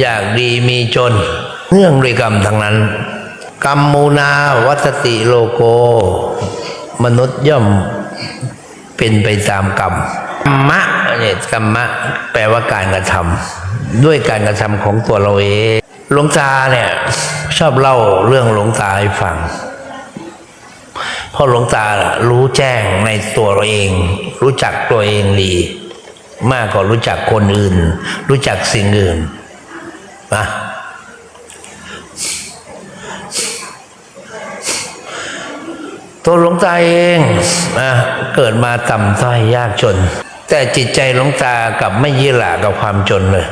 อยากดีมีจน เนื่องด้วยกรรมทั้งนั้น กรรมมูนาวัตติโลโก มนุษย์ย่อมเป็นไปตามกรรมกรรมะเนี่ยกรรมะ แปลว่าการกระทำด้วยการกระทำของตัวเราเองหลวงตาเนี่ยชอบเล่าเรื่องหลวงตาให้ฟังเพราะหลวงตารู้แจ้งในตัวเราเอง รู้จักตัวเองดี มากกว่ารู้จักคนอื่น รู้จักสิ่งอื่น นะตัวหลวงตาเองนะเกิดมาต่ำต้อยยากจน แต่จิตใจหลวงตากับไม่ยี่หละกับความจนเลย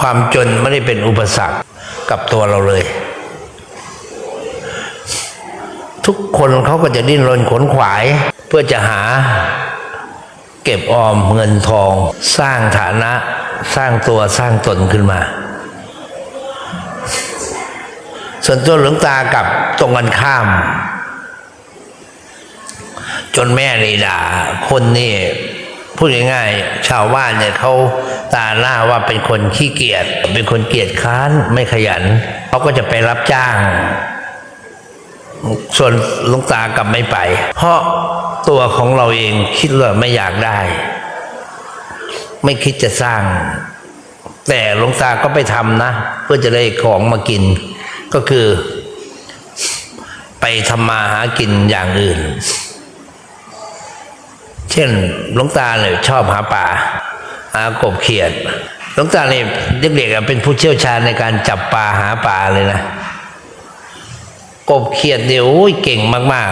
ความจนไม่ได้เป็นอุปสรรคกับตัวเราเลย ทุกคนเขาก็จะดิ้นรนขนขวาย เพื่อจะหา เก็บออมเงินทอง สร้างฐานะ สร้างตัวสร้างตนขึ้นมา ส่วนตัวหลวงตากับตรงกันข้าม จนแม่เลยด่าคนนี่พูดง่ายๆชาวบ้านเนี่ยเขาตาหน้าว่าเป็นคนขี้เกียจเป็นคนเกียจค้านไม่ขยันเขาก็จะไปรับจ้าง ส่วนหลุงตากลับไม่ไป เพราะตัวของเราเองคิดว่าไม่อยากได้ ไม่คิดจะสร้าง แต่หลวงตาก็ไปทำนะ เพื่อจะได้ของมากิน ก็คือ ไปทำมาหากินอย่างอื่น เช่นหลวงตาเนี่ยชอบหาป่าหากบเขียดหลวงตาเนี่ยเด็กๆเป็นผู้เชี่ยวชาญในการจับปลาหาปลาเลยนะกบเขียดเดี๋ยวโอ้ยเก่งมาก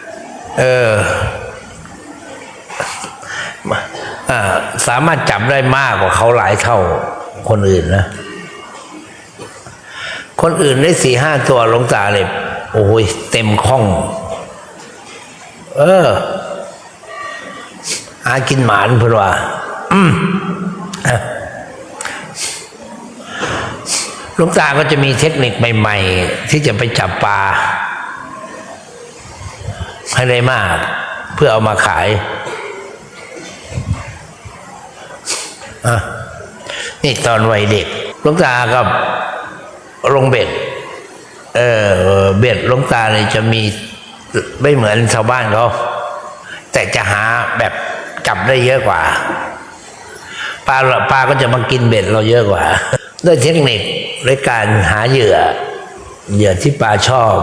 ๆ เออสามารถจับได้มากกว่าเขาหลายเท่าคนอื่นนะ คนอื่นได้สี่ห้าตัวหลวงตาเลยโอ้ยเต็มข้อง เออหากินหมานเพื่อว่า อืมหลวงตาก็จะมีเทคนิคใหม่ ๆ ที่จะไปจับปลาให้ได้มาก เพื่อเอามาขายอะนี่ตอนวัยเด็กหลวงตากับ ลงเบ็ด เออเบ็ดลงตาเนี่ยจะมีไม่เหมือนชาวบ้านเขาแต่จะหาแบบจับได้เยอะกว่าปลาปลาก็จะมากินเบ็ดเราเยอะกว่า ด้วยเทคนิคในการหาเหยื่อ เหยื่อที่ปลาชอบ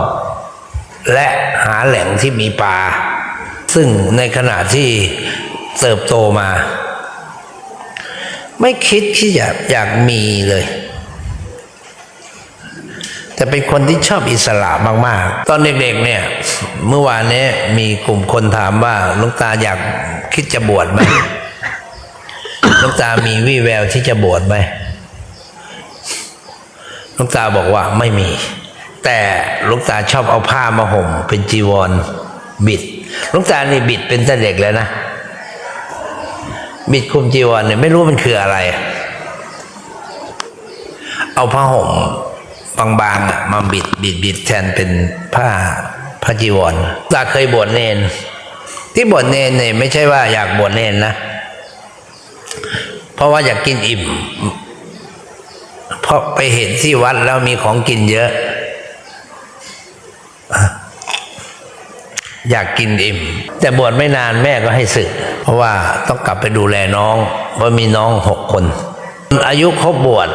และหาแหล่งที่มีปลา ซึ่งในขณะที่เติบโตมา ไม่คิดที่อยากอยากมีเลย แต่เป็นคนที่ชอบอิสระมากๆ ตอนเด็กๆเนี่ย เมื่อวานนี้มีกลุ่มคนถามว่าลุงตาอยากคิดจะบวชไหมลวงตามีวี่แววที่จะบวชไหมลวงตาบอกว่าไม่มี แต่ลวงตาชอบเอาผ้ามาห่ม เป็นจีวรบิดลวงตานี่บิดเป็นแต่เด็กแล้วนะบิดคุมจีวรเนี่ยไม่รู้มันคืออะไร เอาผ้าห่ม บางๆอะมาบิดบิดบิดแทนเป็นผ้าผ้าจีวรตาเคยบวชเนน ที่บวชเนนเนี่ยไม่ใช่ว่าอยากบวชเนนนะ เพราะว่าอยากกินอิ่ม เพราะไปเห็นที่วัดแล้วมีของกินเยอะ อยากกินอิ่ม แต่บวชไม่นานแม่ก็ให้สึก เพราะว่าต้องกลับไปดูแลน้อง เพราะมีน้องหกคน อายุครบบวช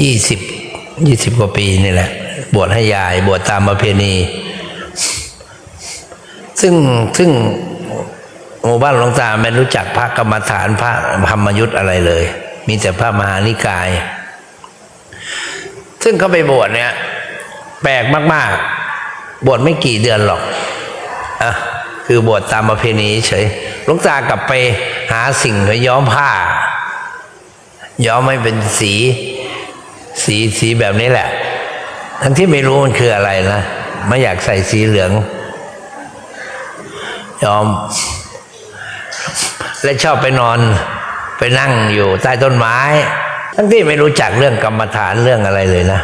ยี่สิบยี่สิบกว่าปีนี่แหละ บวชให้ยาย บวชตามประเพณี ซึ่งซึ่งหมู่บ้านหลวงตาไม่รู้จักพระกรรมฐานพระธรรมยุทธ์อะไรเลย มีแต่พระมหานิกาย ซึ่งเขาไปบวชเนี่ย แปลกมาก ๆ บวชไม่กี่เดือนหรอกอะคือบวชตามประเพณีเฉยหลวงตากลับไปหาสิ่งย้อมผ้า ย้อมให้เป็นสี สีสีแบบนี้แหละ ทั้งที่ไม่รู้มันคืออะไรนะไม่อยากใส่สีเหลือง ยอม และชอบไปนอนไปนั่งอยู่ใต้ต้นไม้ ทั้งที่ไม่รู้จักเรื่องกรรมฐานเรื่องอะไรเลยนะ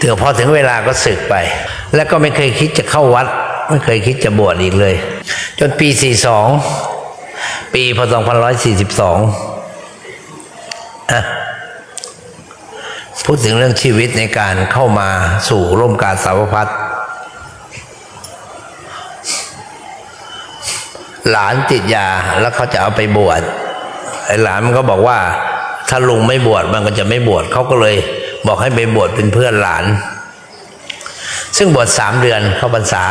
ถึงพอถึงเวลาก็สึกไป แล้วก็ไม่เคยคิดจะเข้าวัด ไม่เคยคิดจะบวชอีกเลย จนปี 42 ปีพศ2542ะพูดถึงเรื่องชีวิตในการเข้ามาสู่ร่มกาสาวพัฒน์หลานติดยาแล้วเขาจะเอาไปบวชไอ้หลานมันก็บอกว่า ถ้าลุงไม่บวชมันก็จะไม่บวชเขาก็เลยบอกให้ไปบวชเป็นเพื่อนหลาน ซึ่งบวชสามเดือนเข้าพรรษา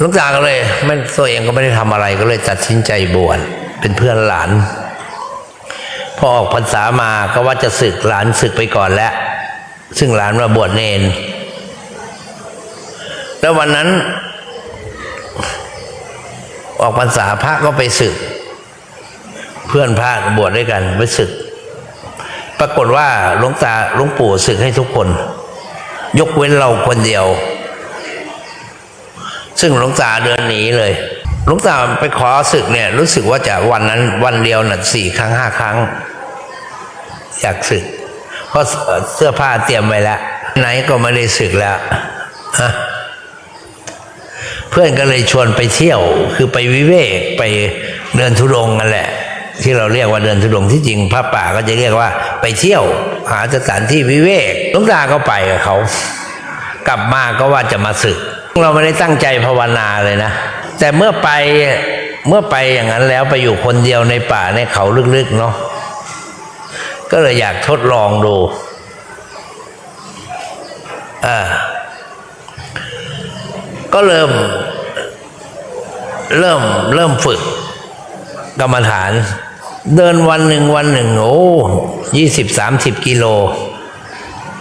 ลูกตาก็เลยไม่ตัวเองก็ไม่ได้ทำอะไรก็เลยตัดสินใจบวชเป็นเพื่อนหลาน พอออกพรรษามาก็ว่าจะศึกหลานศึกไปก่อนแล้ว ซึ่งหลานมาบวชเนน แล้ววันนั้น ออกพรรษาพระก็ไปศึก เพื่อนพระบวชด้วยกันไปศึก ปรากฏว่าหลวงตาหลวงปู่ศึกให้ทุกคน ยกเว้นเราคนเดียว ซึ่งหลวงตาเดินหนีเลยหลวงตาไปขอศึกเนี่ย รู้สึกว่าจะวันนั้นวันเดียวน่ะสี่ครั้งห้าครั้งอยากศึก เพราะเสื้อผ้าเตรียมไว้แล้วไหนก็ไม่ได้ศึกแล้วเพื่อนก็เลยชวนไปเที่ยว คือไปวิเวกไปเดินทุรงกันแหละ ที่เราเรียกว่าเดินทุรงที่จริงพระป่าก็จะเรียกว่า ไปเที่ยว หาสถานที่วิเวกหลวงตาก็ไปกับเขา กลับมาก็ว่าจะมาศึก เราไม่ได้ตั้งใจภาวนาเลยนะ แต่เมื่อไปเมื่อไปอย่างนั้นแล้วไปอยู่คนเดียวในป่าในเขาลึกๆเนาะก็เลยอยากทดลองดูอ่าก็เริ่ม เริ่มเริ่มฝึกกรรมฐาน เดินวันหนึ่งวันหนึ่งโอ้ยี่สิบสามสิบกิโล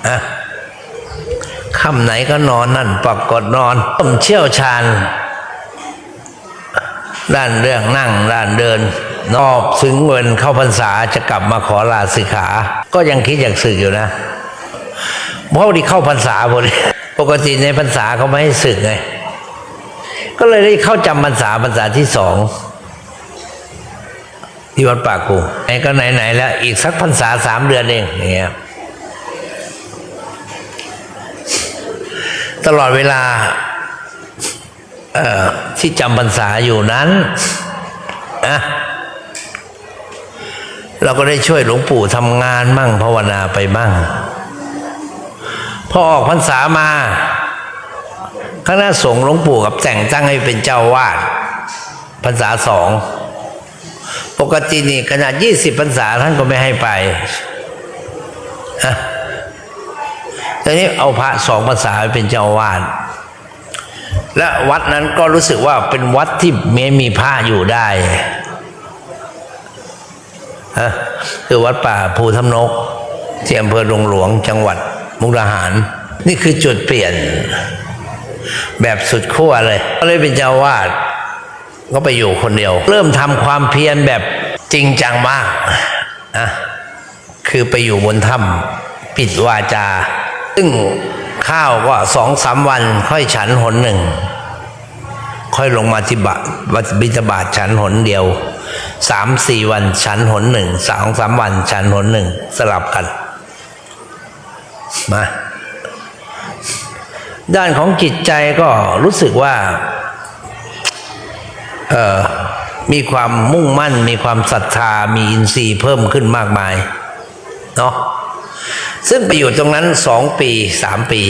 อะ ค่ำไหนก็นอนนั่นปรากฏนอนต้องเชี่ยวชาญ ด้านเรื่องนั่งด้านเดิน นอบถึงเงินเข้าพรรษาจะกลับมาขอลาสิกขา ก็ยังคิดอยากสึกอยู่นะเพราะที่เข้าพรรษาพอดีปกติในพรรษาเขาไม่ให้สึกไงก็เลยได้เข้าจำพรรษาพรรษาที่สองที่วัดปากกูไอ้ก็ไหนๆแล้ว อีกสักพรรษาสามเดือนเองอย่างเงี้ย ตลอดเวลาที่จำพรรษาอยู่นั้นนะเราก็ได้ช่วยหลวงปู่ทำงานมั่งภาวนาไปบ้างพอออกพรรษามาคณะสงฆ์หลวงปู่กับแต่งตั้งให้เป็นเจ้าวาดพรรษาสองปกตินี่ขนาดยี่สิบพรรษาท่านก็ไม่ให้ไปฮะ ตอนนี้เอาพระสองภาษาเป็นเจ้าวาดและวัดนั้นก็รู้สึกว่าเป็นวัดที่ไม่มีพระอยู่ได้ฮะคือวัดป่าภูทำนกที่อำเภอดงหลวงจังหวัดมุกดาหาร นี่คือจุดเปลี่ยน แบบสุดขั้วเลย ก็เลยเป็นเจ้าอาวาดก็ไปอยู่คนเดียว เริ่มทำความเพียรแบบจริงจังมากนะคือไปอยู่บนถ้ำปิดวาจา ซึ่งข้าวก็สองสามวันค่อยฉันหนหนึ่ง ค่อยลงมาที่บะบิณฑบาตฉันหนเดียวสามสี่วันฉันหนหนึ่งสองสามวันฉันหนหนึ่งสลับกันมาด้านของจิตใจก็รู้สึกว่าเออมีความมุ่งมั่น มีความศรัทธา มีอินทรีย์เพิ่มขึ้นมากมาย เนาะ ซึ่งไปอยู่ตรงนั้นสองปีสามปี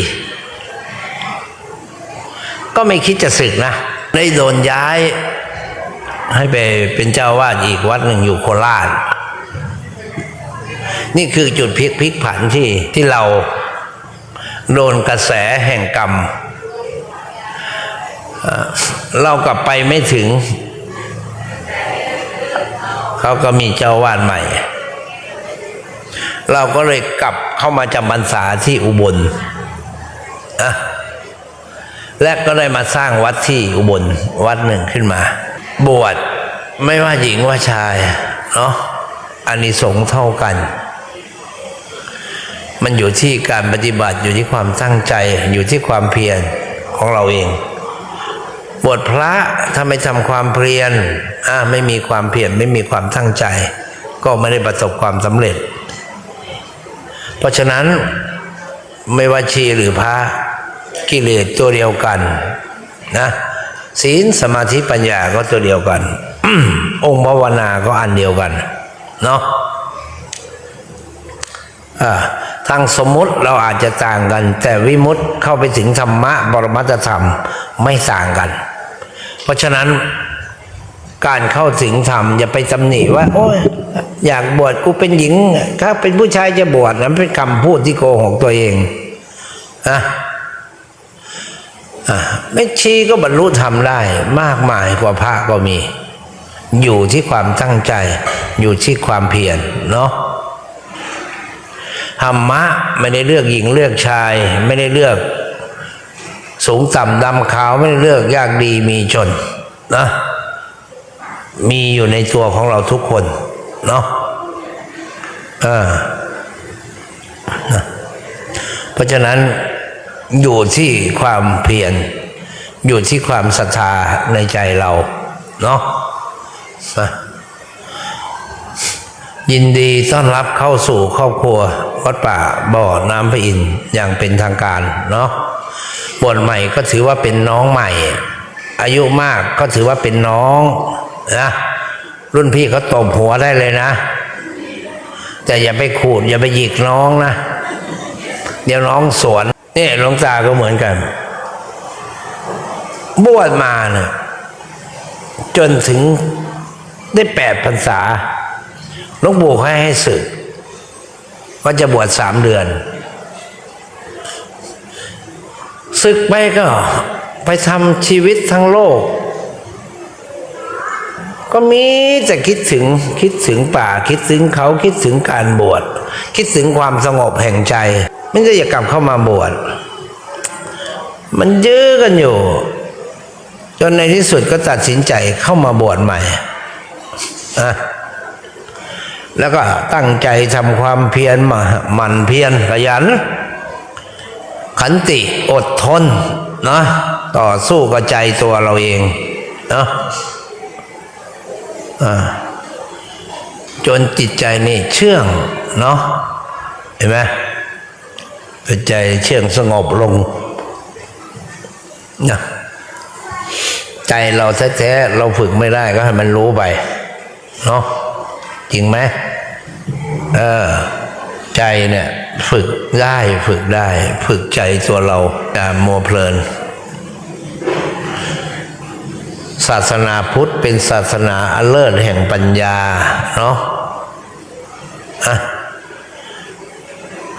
ก็ไม่คิดจะศึกนะ ได้โดนย้ายให้ไปเป็นเจ้าวาดอีกวัดหนึ่งอยู่โคราช นี่คือจุดพลิกพลิกผันที่ที่เราโดนกระแสแห่งกรรม เรากลับไปไม่ถึง เขาก็มีเจ้าวาดใหม่ เราก็เลยกลับเข้ามาจำพรรษาที่อุบลอะและก็ได้มาสร้างวัดที่อุบลวัดหนึ่งขึ้นมา บวชไม่ว่าหญิงว่าชายเนาะอานิสงส์เท่ากัน มันอยู่ที่การปฏิบัติอยู่ที่ความตั้งใจอยู่ที่ความเพียรของเราเอง บวชพระถ้าไม่ทำความเพียรอ่าไม่มีความเพียรไม่มีความตั้งใจ ก็ไม่ได้ประสบความสำเร็จ เพราะฉะนั้นไม่ว่าชีหรือพระกิเลสตัวเดียวกันนะศีลสมาธิปัญญาก็ตัวเดียวกัน องค์ภาวนาก็อันเดียวกันเนาะอ่าทางสมมุติเราอาจจะต่างกัน แต่วิมุตติเข้าไปถึงธรรมะบรมัตธรรมไม่ต่างกัน เพราะฉะนั้น การเข้าถึงธรรมอย่าไปตำหนิว่า โอ้ยอยากบวชกูเป็นหญิงถ้าเป็นผู้ชายจะบวชนั้นเป็นคำพูดที่โกหกตัวเองนะอะแม่ชีก็บรรลุธรรมได้มากมายกว่าพระก็มี อยู่ที่ความตั้งใจอยู่ที่ความเพียรเนาะธรรมะไม่ได้เลือกหญิงเลือกชาย ไม่ได้เลือก สูงต่ำดำขาวไม่ได้เลือกยากดีมีจนนะ มีอยู่ในตัวของเราทุกคน เนาะเออนะเพราะฉะนั้นอยู่ที่ความเพียรอยู่ที่ความศรัทธาในใจเรา เนาะยินดีต้อนรับเข้าสู่ครอบครัววัดป่าบ่อน้ำพระอินทร์อย่างเป็นทางการเนาะบวชใหม่ก็ถือว่าเป็นน้องใหม่ อายุมากก็ถือว่าเป็นน้อง นะรุ่นพี่เขาตบหัวได้เลยนะ แต่อย่าไปขูด อย่าไปหยิกน้องนะ เดี๋ยวน้องสวนนี่หลวงตาก็เหมือนกัน บวชมาเนี่ยจนถึงได้แปดพรรษาหลวงปู่ให้ให้สึกว่าจะบวชสามเดือนศึกไปก็ไปทำชีวิตทั้งโลก ก็มีแต่คิดถึงคิดถึงป่าคิดถึงเขาคิดถึงการบวชคิดถึงความสงบแห่งใจไม่ได้อยากกลับเข้ามาบวชมันยื้อกันอยู่ จนในที่สุดก็ตัดสินใจเข้ามาบวชใหม่อะแล้วก็ตั้งใจทำความเพียรมาหมั่นเพียรขยัน ขันติอดทนเนาะต่อสู้กับใจตัวเราเองเนาะ จนจิตใจนี่เชื่องเนาะเห็นไหมจิตใจเชื่องสงบลงนะใจเราแท้ๆเราฝึกไม่ได้ก็ให้มันรู้ไป เนาะจริงไหมเออใจเนี่ย ฝึกได้ฝึกได้ ฝึกใจตัวเราอย่ามัวเพลิน ศาสนาพุทธเป็นศาสนาอเลิศแห่งปัญญาเนาะอะ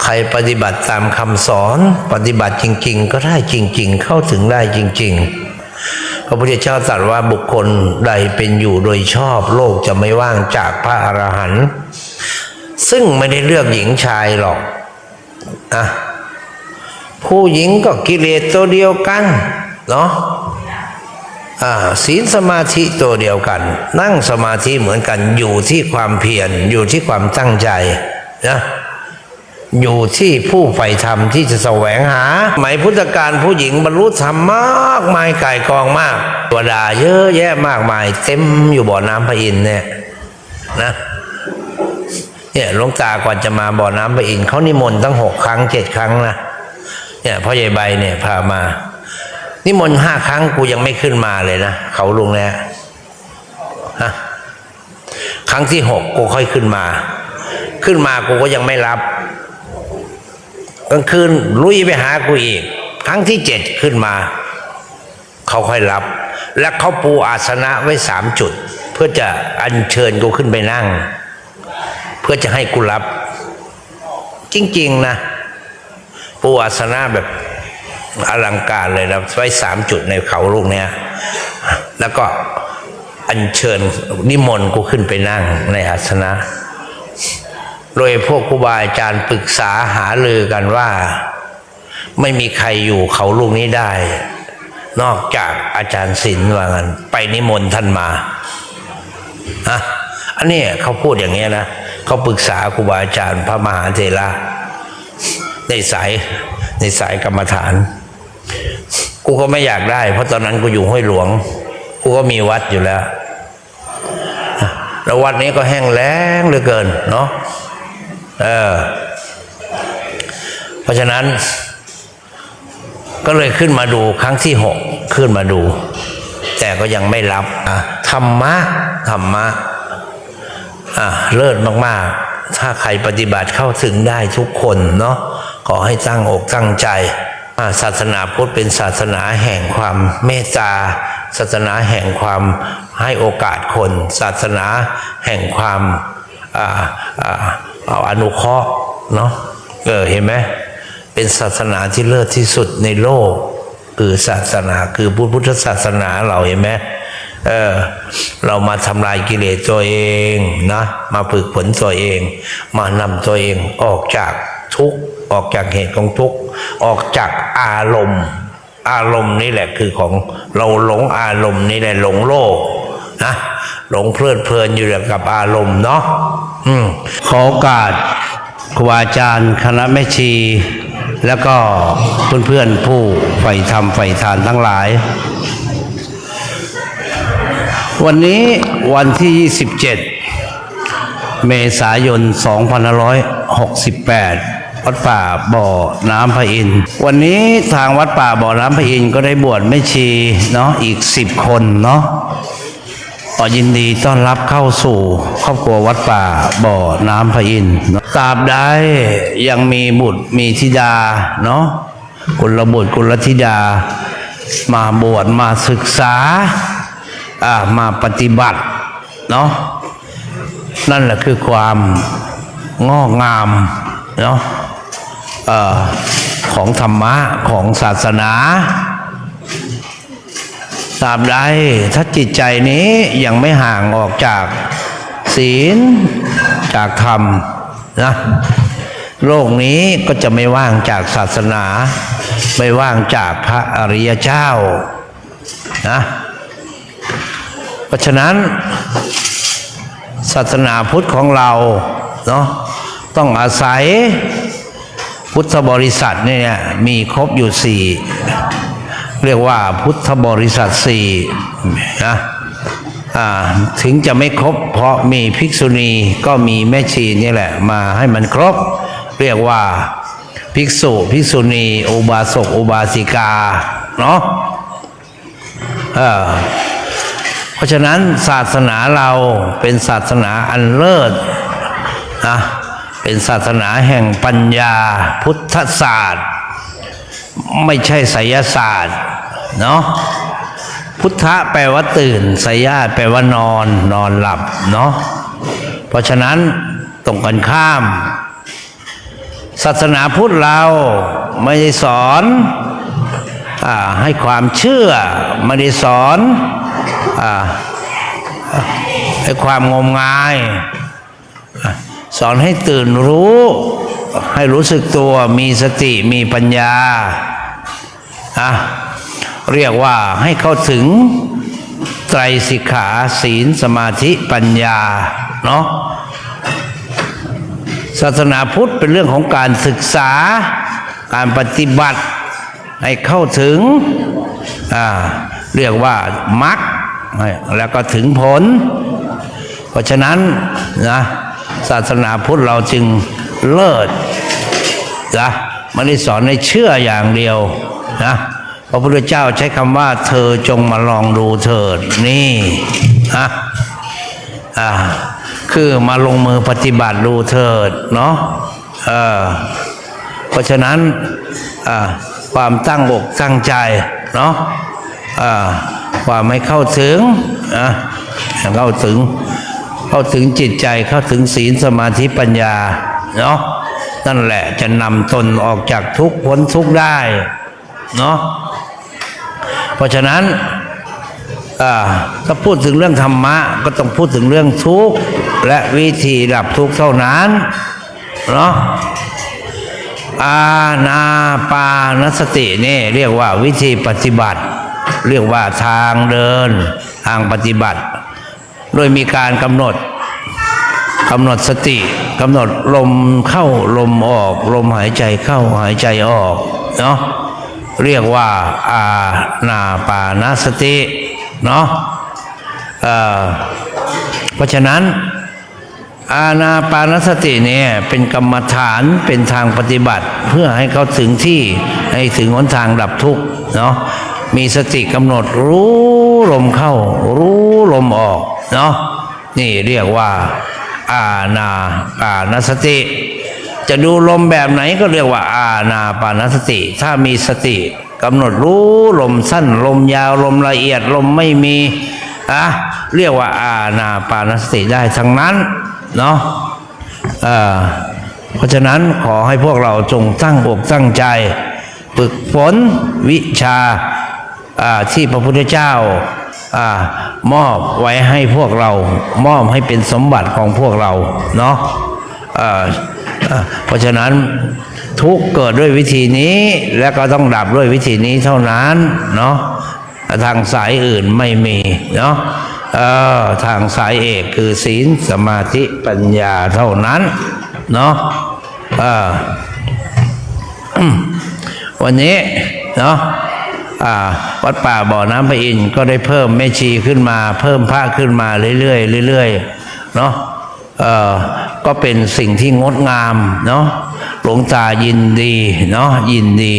ใครปฏิบัติตามคำสอนปฏิบัติจริง ๆ ก็ได้จริง ๆ เข้าถึงได้จริง ๆ พระพุทธเจ้าตรัสว่าบุคคลใดเป็นอยู่โดยชอบโลกจะไม่ว่างจากพระอรหันต์ซึ่งไม่ได้เลือกหญิงชายหรอกอะผู้หญิงก็กิเลสตัวเดียวกันเนาะ ศีลสมาธิตัวเดียวกัน นั่งสมาธิเหมือนกันอยู่ที่ความเพียรอยู่ที่ความตั้งใจนะอยู่ที่ผู้ใฝ่ธรรมที่จะแสวงหาสมัยพุทธกาลผู้หญิงบรรลุธรรมมากมายกายกองมากตัวดาเยอะแยะมากมาย เต็มอยู่บ่อน้ำพระอินเนี่ยนะเนี่ยหลวงตากว่าจะมาบ่อน้ำพระอินเขานิมนต์ตั้งหกครั้งเจ็ดครั้งนะเนี่ยพ่อใหญ่ใบเนี่ยพามา นิมนต์ห้าครั้งกูยังไม่ขึ้นมาเลยนะเขาลุงเนี่ยฮะครั้งที่หกกูค่อยขึ้นมา ขึ้นมากูก็ยังไม่รับกลางคืนลุยไปหากูอีก ครั้งที่เจ็ดขึ้นมา เขาค่อยรับ และเขาปูอาสนะไว้สามจุด เพื่อจะอัญเชิญกูขึ้นไปนั่ง เพื่อจะให้กูรับ จริง ๆ นะปูอาสนะแบบ อลังการเลยนะไว้สามจุดในเขาลูกเนี้ยแล้วก็อัญเชิญนิมนต์กูขึ้นไปนั่งในอาสนะ โดยพวกครูบาอาจารย์ปรึกษาหาลือกันว่า ไม่มีใครอยู่เขาลูกนี้ได้ นอกจากอาจารย์ศิลป์ว่างันไปนิมนต์ท่านมาฮะอันนี้เขาพูดอย่างเงี้นะเขาปรึกษาครูบาอาจารย์พระมหาเถระในสายในสายกรรมฐาน กูก็ไม่อยากได้ เพราะตอนนั้นกูอยู่ห้วยหลวง กูก็มีวัดอยู่แล้ว แล้ววัดนี้ก็แห้งแล้งเหลือเกิน เนาะเออ เพราะฉะนั้น ก็เลยขึ้นมาดูครั้งที่หกขึ้นมาดู แต่ก็ยังไม่รับอะธรรมะธรรมะอะเลิศมาก ๆ ถ้าใครปฏิบัติเข้าถึงได้ทุกคนเนาะขอให้ตั้งอกตั้งใจ ศาสนาพุทธเป็นศาสนาแห่งความเมตตา ศาสนาแห่งความให้โอกาสคน ศาสนาแห่งความอาอาเอาอนุเคราะห์เนาะเออเห็นไหมเป็นศาสนาที่เลิศที่สุดในโลก คือศาสนาคือพุทธศาสนาเราเห็นไหมเออเรามาทำลายกิเลสตัวเองนะมาฝึกฝนตัวเอง มานำตัวเองออกจากทุกข์ ออกจากเหตุของทุกข์ ออกจากอารมณ์ อารมณ์นี่แหละคือของเราหลงอารมณ์นี่แหละหลงโลกนะหลงเพลิดเพลินอยู่กับอารมณ์เนาะอืมขอโอกาสครูอาจารย์คณะแม่ชี แล้วก็เพื่อนๆผู้ใฝ่ธรรมใฝ่ทานทั้งหลาย วันนี้วันที่ 27 เมษายน 2568 วัดป่าบ่อน้ำพระอินทร์วันนี้ทางวัดป่าบ่อน้ำพระอินทร์ก็ได้บวชแม่ชีเนาะอีก10คนเนาะขอยินดีต้อนรับเข้าสู่ครอบครัววัดป่าบ่อน้ำพระอินทร์ตราบใดยังมีบุตรมีธิดาเนาะกุลบุตรกุลธิดา มาบวชมาศึกษาอ่ามาปฏิบัติเนาะนั่นแหละคือความงอกงามเนาะ อของธรรมะของศาสนาตราบใดถ้าจิตใจนี้ยังไม่ห่างออกจากศีลจากธรรมนะโลกนี้ก็จะไม่ว่างจากศาสนา ไม่ว่างจากพระอริยเจ้านะเพราะฉะนั้นศาสนาพุทธของเราเนาะต้องอาศัย พุทธบริษัทเนี่ยมีครบอยู่สี่เรียกว่าพุทธบริษัทสี่นะถึงจะไม่ครบ เพราะมีภิกษุณีก็มีแม่ชีนี่แหละ มาให้มันครบ เรียกว่าภิกษุภิกษุณีอุบาสกอุบาสิกาเนาะเเพราะฉะนั้นศาสนาเราเป็นศาสนาอันเลิศนะ เป็นศาสนาแห่งปัญญาพุทธศาสตร์ ไม่ใช่ไสยศาสตร์เนาะพุทธะแปลว่าตื่นไสยาแปลว่านอนนอนหลับเนาะเพราะฉะนั้นตรงกันข้าม ศาสนาพุทธเราไม่ได้สอนอให้ความเชื่อไม่ได้สอนอให้ความงมงาย สอนให้ตื่นรู้ ให้รู้สึกตัวมีสติมีปัญญาอะเรียกว่าให้เข้าถึงไตรสิกขาศีลสมาธิปัญญาเนาะศาสนาพุทธเป็นเรื่องของการศึกษาการปฏิบัติ ให้เข้าถึงอ่าเรียกว่ามรรคแล้วก็ถึงผล เพราะฉะนั้นนะ ศาสนาพุทธเราจึงเลิศนะไม่ได้สอนให้เชื่ออย่างเดียวนะพระพุทธเจ้าใช้คำว่า เธอจงมาลองดูเถิดนี่ฮะอ่าคือมาลงมือปฏิบัติดูเถิดเนาะเออเพราะฉะนั้นอ่าความตั้งอกตั้งใจเนาะอ่าความไม่เข้าถึงอะเข้าถึง เข้าถึงจิตใจเข้าถึงศีลสมาธิปัญญาเนาะนั่นแหละจะนำตนออกจากทุกข์พ้นทุกข์ได้เนาะเพราะฉะนั้นถ้าพูดถึงเรื่องธรรมะ ก็ต้องพูดถึงเรื่องทุกข์และวิธีดับทุกข์เท่านั้นเนาะอาณาปานสตินี่เรียกว่าวิธีปฏิบัติ เรียกว่าทางเดินทางปฏิบัติ โดยมีการกำหนดกำหนดสติกำหนดลมเข้าลมออก ลมหายใจเข้าหายใจออกเนาะเรียกว่าอาณาปานสติเนาะเเพราะฉะนั้น อาณาปานสติเนี่ยเป็นกรรมฐานเป็นทางปฏิบัติ เพื่อให้เขาถึงที่ให้ถึงหนทางดับทุกข์เนาะมีสติกำหนดรู้ลมเข้า รู้ลมออก เนาะนี่เรียกว่า อาณาปานสติ จะดูลมแบบไหนก็เรียกว่า อาณาปานสติ ถ้ามีสติกำหนดรู้ลมสั้น ลมยาวลมละเอียดลมไม่มีอะเรียกว่า อาณาปานสติได้ทั้งนั้นเนาะเอ่อเพราะฉะนั้นขอให้พวกเราจงตั้งอกตั้งใจฝึกฝนวิชาที่พระพุทธเจ้า อามอบไว้ให้พวกเรา มอบให้เป็นสมบัติของพวกเราเนาะเอ่อเพราะฉะนั้นทุกเกิดด้วยวิธีนี้และก็ต้องดับด้วยวิธีนี้เท่านั้นเนาะทางสายอื่นไม่มีเนาะทางสายเอกคือศีลสมาธิปัญญาเท่านั้นเนาะวันนี้เนาะ วัดป่าบ่อน้ำพระอินทร์ก็ได้เพิ่มแม่ชีขึ้นมา เพิ่มพระขึ้นมาเรื่อยๆเรื่อยๆเนาะก็เป็นสิ่งที่งดงามเนาะหลวงตายินดีเนาะยินดี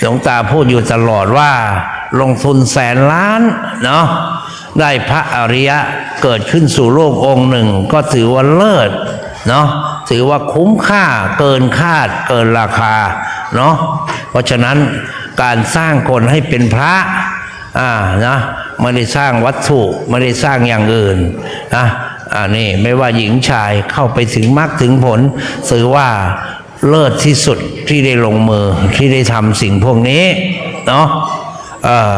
หลวงตาพูดอยู่ตลอดว่าลงทุนแสนล้านเนาะได้พระอริยะเกิดขึ้นสู่โลกองค์หนึ่ง ก็ถือว่าเลิศเนาะถือว่าคุ้มค่าเกินคาดเกินราคาเนาะเพราะฉะนั้น การสร้างคนให้เป็นพระอ่านะไม่ได้สร้างวัตถุไม่ได้สร้างอย่างอื่นนะอ่านี่ไม่ว่าหญิงชายเข้าไปถึงมรรคถึงผลถือว่าเลิศที่สุดที่ได้ลงมือที่ได้ทำสิ่งพวกนี้เนาะเออ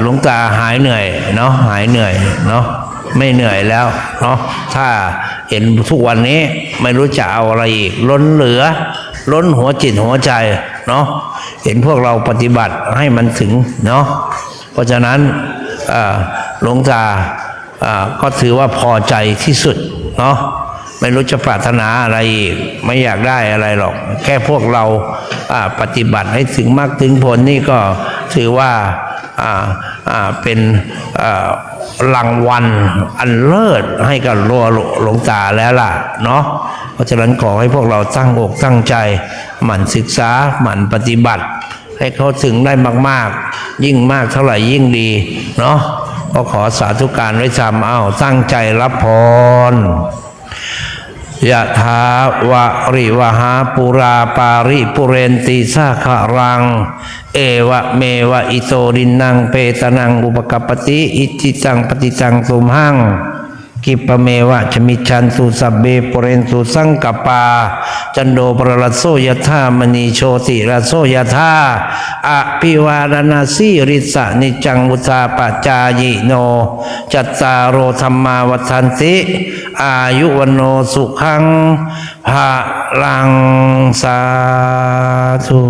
หลวงตาหายเหนื่อยเนาะหายเหนื่อยเนาะไม่เหนื่อยแล้วเนาะถ้าเห็นทุกวันนี้ไม่รู้จะเอาอะไรอีกล้นเหลือ ล้นหัวจิตหัวใจ เนาะเห็นพวกเราปฏิบัติให้มันถึงเนาะเพราะฉะนั้นหลวงตาก็ถือว่าพอใจที่สุดเนาะไม่รู้จะปรารถนาอะไรอีกไม่อยากได้อะไรหรอก แค่พวกเราปฏิบัติให้ถึงมรรคถึงผลนี่ก็ถือว่า เป็นรางวัลอันเลิศให้กับหลวหลวงตาแล้วล่ะเนาะเพราะฉะนั้นขอให้พวกเราตั้งอกตั้งใจ หมั่นศึกษาหมั่นปฏิบัติ ให้เขาถึงได้มาก ๆ ยิ่งมากเท่าไหร่ยิ่งดีเนาะก็ขอสาธุการไว้ทำเอาตั้งใจรับพร ยะถาวะริวหาปุราปาริปุเรนติสาขะรัง เอวะเมวะอิโตดินนังเปตนังอุปกปติ อิจิตังปฏิจังตุมหัง กิปเมวะชมิชันตุสัพเบปเรนตุสังกปา จันโดปรลโสยธามณีโชติรโสยธาอภิวารณาสีริสะนิจังวุธาปจายโน จัตตารโอธรรมาวัฏันติ อายุวันโนสุขังภาลังสาธุ